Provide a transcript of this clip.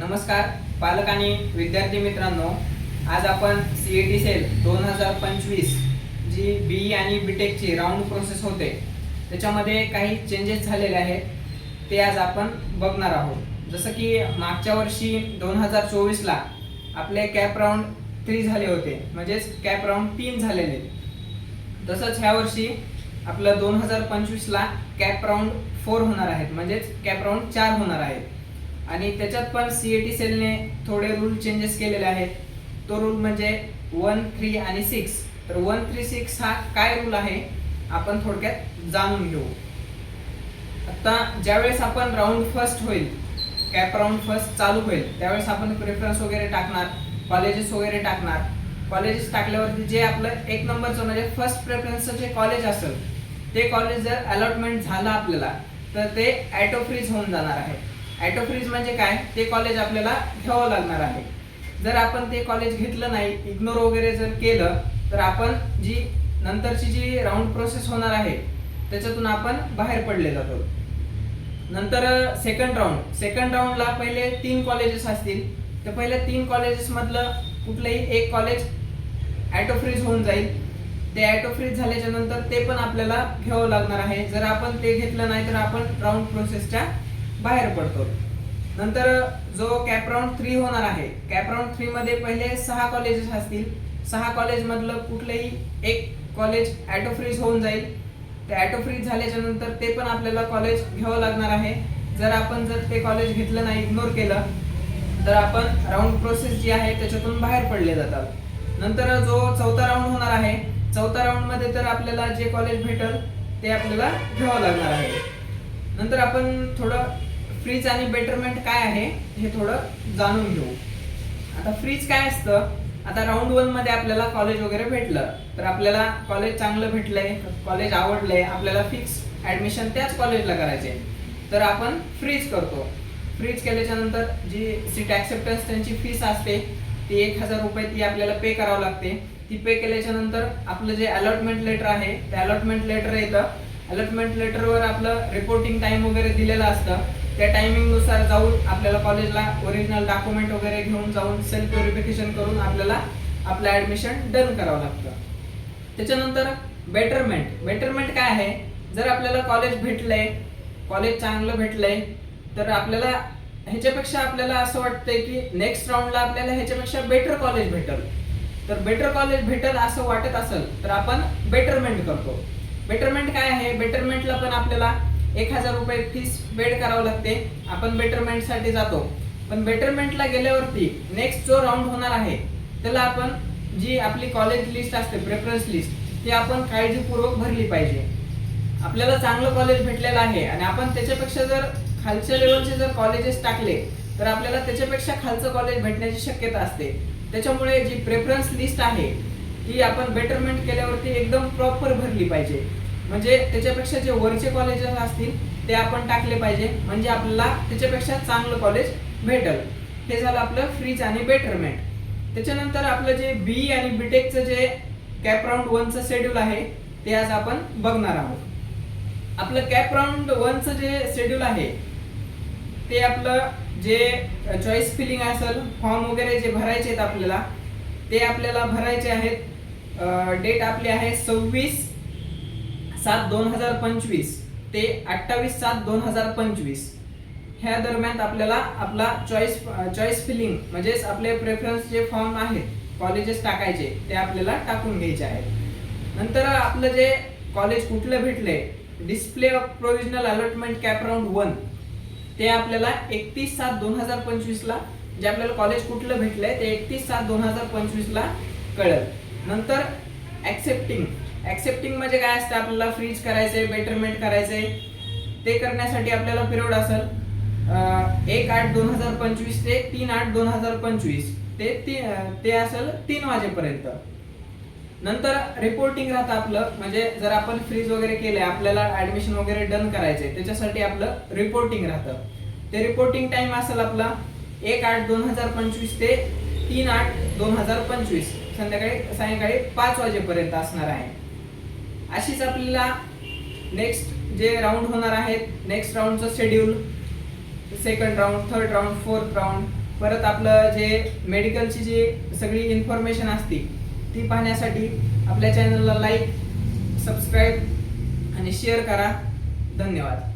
नमस्कार पालक आणि विद्यार्थी मित्रांनो आज आपण सी ई टी सेल दोन हजार पंचवीस जी बी ई आणि बी टेकची राऊंड प्रोसेस होते. त्याच्यामध्ये काही चेंजेस झालेले आहेत ते आज आपण बघणार आहोत. जसं की मागच्या वर्षी दोन हजार चोवीसला आपले कॅप राऊंड थ्री झाले होते म्हणजेच कॅप राऊंड तीन झालेले. तसंच ह्या वर्षी आपलं दोन हजार पंचवीसला कॅप राऊंड फोर होणार आहेत म्हणजेच कॅप राऊंड चार होणार आहेत. आणि त्याच्यात पण सी ए टी सेलने थोडे रूल चेंजेस केलेले आहेत. तो रूल म्हणजे वन थ्री आणि सिक्स तर वन थ्री सिक्स हा काय रूल आहे? आपण थोडक्यात जाणून घेऊ. आता ज्यावेळेस आपण राऊंड फर्स्ट होईल कॅप राऊंड फर्स्ट चालू होईल त्यावेळेस आपण प्रेफरन्स वगैरे टाकणार कॉलेजेस वगैरे टाकणार. कॉलेजेस टाकल्यावरती जे आपलं एक नंबरचं म्हणजे फर्स्ट प्रेफरन्सचं जे कॉलेज असेल ते कॉलेज जर अलॉटमेंट झालं आपल्याला तर ते ॲटो फ्रीज होऊन जाणार आहे. ॲटो फ्रीज म्हणजे काय? ते कॉलेज आपल्याला घ्यावं लागणार आहे. जर आपण ते कॉलेज घेतलं नाही इग्नोर वगैरे जर केलं तर आपण जी नंतरची जी राऊंड प्रोसेस होणार आहे त्याच्यातून आपण बाहेर पडले जातो नंतर सेकंड राऊंड सेकंड राऊंडला पहिले तीन कॉलेजेस असतील. तर पहिल्या तीन कॉलेजेसमधलं कुठलंही एक कॉलेज ॲटो फ्रीज होऊन जाईल. ते ॲटो फ्रीज झाल्याच्यानंतर ते पण आपल्याला घ्यावं लागणार आहे. जर आपण ते घेतलं नाही तर आपण राऊंड प्रोसेसच्या बाहेर पडतो. नंतर जो कॅप राऊंड थ्री होणार आहे कॅप राऊंड थ्री मध्ये पहिले सहा कॉलेजेस असतील. सहा कॉलेज मधलं कुठलंही एक कॉलेज ॲटो फ्रीज होऊन जाईल. ते ॲटो फ्रीज झाल्याच्यानंतर ते पण आपल्याला कॉलेज घ्यावं लागणार आहे. जर आपण जर ते कॉलेज घेतलं नाही इग्नोर केलं तर आपण राऊंड प्रोसेस जी आहे त्याच्यातून बाहेर पडले जातात. नंतर जो चौथा राऊंड होणार आहे चौथा राऊंडमध्ये तर आपल्याला जे कॉलेज भेटल ते आपल्याला घ्यावं लागणार आहे. नंतर आपण थोडं फ्रीज आणि बेटरमेंट काय आहे हे थोडं जाणून घेऊ. आता फ्रीज काय असतं? आता राऊंड वनमध्ये आपल्याला कॉलेज वगैरे भेटलं. तर आपल्याला कॉलेज चांगलं भेटलंय कॉलेज आवडलंय आपल्याला फिक्स ऍडमिशन त्याच कॉलेजला करायचे तर आपण फ्रीज करतो. फ्रीज केल्याच्यानंतर जी सीट ऍक्सेप्टन्स त्यांची फीस असते ती एक हजार रुपये ती आपल्याला पे करावं लागते. ती पे केल्याच्यानंतर आपलं जे अलॉटमेंट लेटर आहे ते अलॉटमेंट लेटर येतं अलॉटमेंट लेटरवर आपलं रिपोर्टिंग टाइम वगैरे दिलेलं असतं. त्या टायमिंगनुसार जाऊन आपल्याला कॉलेजला ओरिजिनल डॉक्युमेंट वगैरे घेऊन जाऊन सेल्फ व्हेरिफिकेशन करून आपल्याला आपलं ऍडमिशन डन करावं लागतं. त्याच्यानंतर बेटरमेंट बेटरमेंट काय आहे? जर आपल्याला कॉलेज भेटलंय कॉलेज चांगलं भेटलंय तर आपल्याला ह्याच्यापेक्षा आपल्याला असं वाटतंय की नेक्स्ट राऊंडला आपल्याला ह्याच्यापेक्षा बेटर कॉलेज भेटल. तर बेटर कॉलेज भेटल असं वाटत असेल तर आपण बेटरमेंट करतो. बेटरमेंट काय आहे? बेटरमेंटला पण आपल्याला एक हजार रुपये फीस पेड करावं लागते. आपण बेटरमेंटसाठी जातो. पण बेटरमेंटला गेल्यावरती नेक्स्ट जो राऊंड होणार आहे त्याला आपण जी आपली कॉलेज लिस्ट असते प्रेफरन्स लिस्ट ती आपण काळजीपूर्वक भरली पाहिजे. आपल्याला चांगलं कॉलेज भेटलेलं आहे आणि आपण त्याच्यापेक्षा जर खालच्या लेवलचे जर कॉलेजेस टाकले तर आपल्याला त्याच्यापेक्षा खालचं कॉलेज भेटण्याची शक्यता असते. त्याच्यामुळे जी प्रेफरन्स लिस्ट आहे ती आपण बेटरमेंट केल्यावरती एकदम प्रॉपर भरली पाहिजे. म्हणजे त्याच्यापेक्षा जे वरचे कॉलेजेस असतील ते आपण टाकले पाहिजे. म्हणजे आपल्याला त्याच्यापेक्षा चांगलं कॉलेज भेटल. हे झालं आपलं फ्रीज आणि बेटरमेंट त्याच्यानंतर आपलं जे बी आणि बीटेकचं जे कॅप राऊंड वनचं शेड्यूल आहे ते आज आपण बघणार आहोत. आपलं कॅप राऊंड वनचं जे शेड्यूल आहे ते आपलं जे चॉईस फिलिंग असेल फॉर्म वगैरे जे भरायचे आहेत आपल्याला ते आपल्याला भरायचे आहेत. डेट आपली आहे सव्वीस सात दोन हजार पंचवीस ते अठ्ठावीस सात दोन हजार पंचवीस. ह्या दरम्यान आपल्याला आपला चॉईस चॉईस फिलिंग म्हणजेच आपले प्रेफरन्स जे फॉर्म आहेत कॉलेजेस टाकायचे ते आपल्याला टाकून घ्यायचे आहेत. नंतर आपलं जे कॉलेज कुठलं भेटले display of provisional allotment CAP round one ते आपल्याला एकतीस सात दोन हजार पंचवीसला जे आपल्याला कॉलेज कुठलं भेटलंय ते एकतीस सात दोन हजार पंचवीसला कळेल. नंतर ॲक्सेप्टिंग ऍक्सेप्टिंग म्हणजे काय असतं? आपल्याला फ्रीज करायचंय बेटरमेंट करायचंय. ते करण्यासाठी आपल्याला पिरियड असेल एक आठ दोन हजार पंचवीस ते तीन आठ दोन हजार पंचवीस. ते ते असेल तीन वाजेपर्यंत. नंतर रिपोर्टिंग राहतं आपलं. म्हणजे जर आपण फ्रीज वगैरे केलंय आपल्याला ऍडमिशन वगैरे डन करायचंय त्याच्यासाठी आपलं रिपोर्टिंग राहतं. ते रिपोर्टिंग टाइम असेल आपला एक आठ दोन हजार पंचवीस ते तीन आठ दोन हजार पंचवीस. संध्याकाळी सायंकाळी पाच वाजेपर्यंत असणार आहे. अशीच आपल्याला नेक्स्ट जे राऊंड होणार आहेत next राऊंडचं schedule second round third round fourth round परत आपलं जे मेडिकलची जी सगळी इन्फॉर्मेशन असते ती पाहण्यासाठी आपल्या चॅनलला लाईक सबस्क्राईब आणि शेअर करा. धन्यवाद.